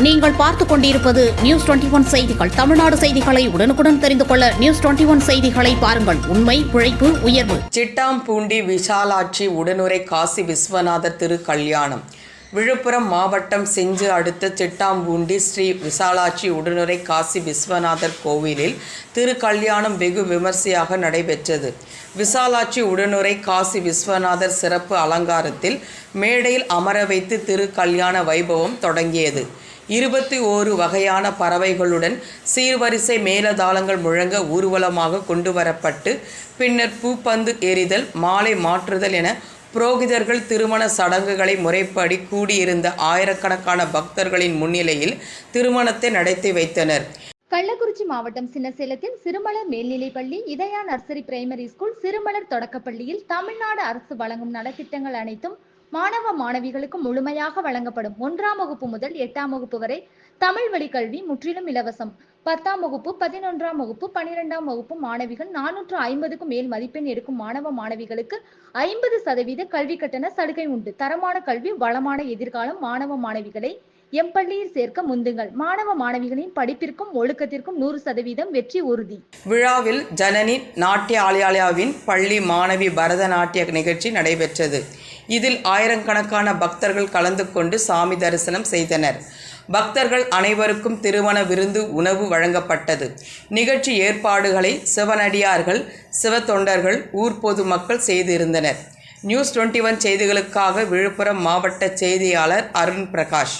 நீங்கள் பார்த்துக் கொண்டிருப்பது நியூஸ் டுவெண்டி ஒன் செய்திகள். தமிழ்நாடு செய்திகளை உடனுக்குடன் தெரிந்து கொள்ள நியூஸ் டுவெண்டி ஒன் செய்திகளை பாருங்கள். உண்மை உழைப்பு உயர்வு. சிட்டாம்பூண்டி விசாலாட்சி உடனுரை காசி விஸ்வநாதர் திரு கல்யாணம் விழுப்புரம் மாவட்டம் செஞ்சு அடுத்த சிட்டாம்பூண்டி ஸ்ரீ விசாலாட்சி உடனுரை காசி விஸ்வநாதர் கோவிலில் திருக்கல்யாணம் வெகு விமர்சையாக நடைபெற்றது. விசாலாட்சி உடனுரை காசி விஸ்வநாதர் சிறப்பு அலங்காரத்தில் மேடையில் அமர வைத்து திருக்கல்யாண வைபவம் தொடங்கியது. இருபத்தி ஓரு வகையான பறவைகளுடன் சீர்வரிசை மேலதாளங்கள் முழங்க ஊர்வலமாக கொண்டு வரப்பட்டு பின்னர் பூப்பந்து எறிதல் மாலை மாற்றுதல் என புரோகிதர்கள் திருமண சடங்குகளை முறைப்படி கூடியிருந்த ஆயிரக்கணக்கான பக்தர்களின் முன்னிலையில் திருமணத்தை நடத்தி வைத்தனர். கள்ளக்குறிச்சி மாவட்டம் சின்னசேலத்தில் சிறுமலர் மேல்நிலைப்பள்ளி Idhaya nursery primary school Sirumalar தொடக்கப்பள்ளியில் தமிழ்நாடு அரசு வழங்கும் நலத்திட்டங்கள் அனைத்தும் மாணவ மாணவிகளுக்கு முழுமையாக வழங்கப்படும் ஒன்றாம் வகுப்பு முதல் எட்டாம் வகுப்பு வரை தமிழ் வழி கல்வி முற்றிலும் இலவசம். பத்தாம் வகுப்பு பதினொன்றாம் வகுப்பு பனிரெண்டாம் வகுப்பு மாணவிகள் நானூற்று ஐம்பதுக்கும் மேல் மதிப்பெண் எடுக்கும் மாணவ மாணவிகளுக்கு ஐம்பது சதவீத கல்வி கட்டண சலுகை உண்டு. தரமான கல்வி வளமான எதிர்காலம் மாணவ மாணவிகளை எம் பள்ளியில் சேர்க்க முந்துங்கள். மாணவ மாணவிகளின் படிப்பிற்கும் ஒழுக்கத்திற்கும் நூறு சதவீதம் வெற்றி உறுதி. விழாவில் ஜனனி நாட்டிய ஆலயாலயாவின் பள்ளி மாணவி பரதநாட்டிய நிகழ்ச்சி நடைபெற்றது. இதில் ஆயிரக்கணக்கான பக்தர்கள் கலந்து கொண்டு சாமி தரிசனம் செய்தனர். பக்தர்கள் அனைவருக்கும் திருமண விருந்து உணவு வழங்கப்பட்டது. நிகழ்ச்சி ஏற்பாடுகளை சிவனடியார்கள் சிவத்தொண்டர்கள் ஊர் பொதுமக்கள் செய்திருந்தனர். நியூஸ் டுவெண்ட்டி ஒன் செய்திகளுக்காக விழுப்புரம் மாவட்ட செய்தியாளர் அருண் பிரகாஷ்.